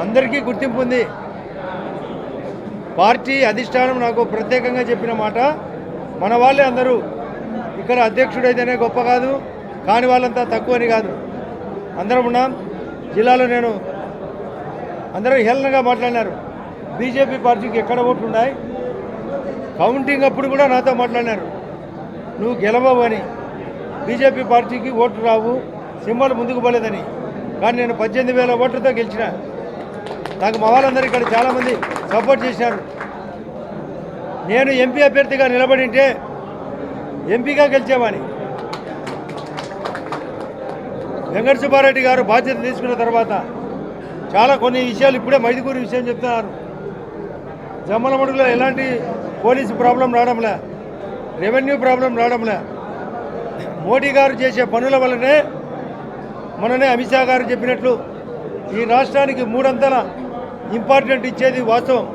అందరికీ గుర్తింపు ఉంది. పార్టీ అధిష్టానం నాకు ప్రత్యేకంగా చెప్పిన మాట. మన వాళ్ళే అందరూ. ఇక్కడ అధ్యక్షుడైతేనే గొప్ప కాదు కాని వాళ్ళంతా తక్కువని కాదు. అందరం ఉన్నాం. జిల్లాలో నేను అందరూ హేళనగా మాట్లాడినారు. బీజేపీ పార్టీకి ఎక్కడ ఓట్లు ఉన్నాయి? కౌంటింగ్ అప్పుడు కూడా నాతో మాట్లాడినారు. నువ్వు గెలవవు అని. బీజేపీ పార్టీకి ఓట్లు రావు సింబల్ ముందుకు పోలేదని. కానీ నేను పద్దెనిమిది వేల ఓట్లతో గెలిచిన. నాకు మా వాళ్ళందరూ ఇక్కడ చాలామంది సపోర్ట్ చేశారు. నేను ఎంపీ అభ్యర్థిగా నిలబడి ఉంటే ఎంపీగా గెలిచేవాని వెంకట సుబ్బారెడ్డి గారు బాధ్యత తీసుకున్న తర్వాత చాలా కొన్ని విషయాలు ఇప్పుడే మైదుకూరి విషయం చెప్తున్నారు. జమ్మలమడుగులో ఎలాంటి పోలీసు ప్రాబ్లం రావడంలే రెవెన్యూ ప్రాబ్లం రావడంలే. మోడీ గారు చేసే పనుల వల్లనే మననే అమిత్ షా గారు చెప్పినట్లు ఈ రాష్ట్రానికి మూడంతల ఇంపార్టెంట్ ఇచ్చేది వాస్తవం.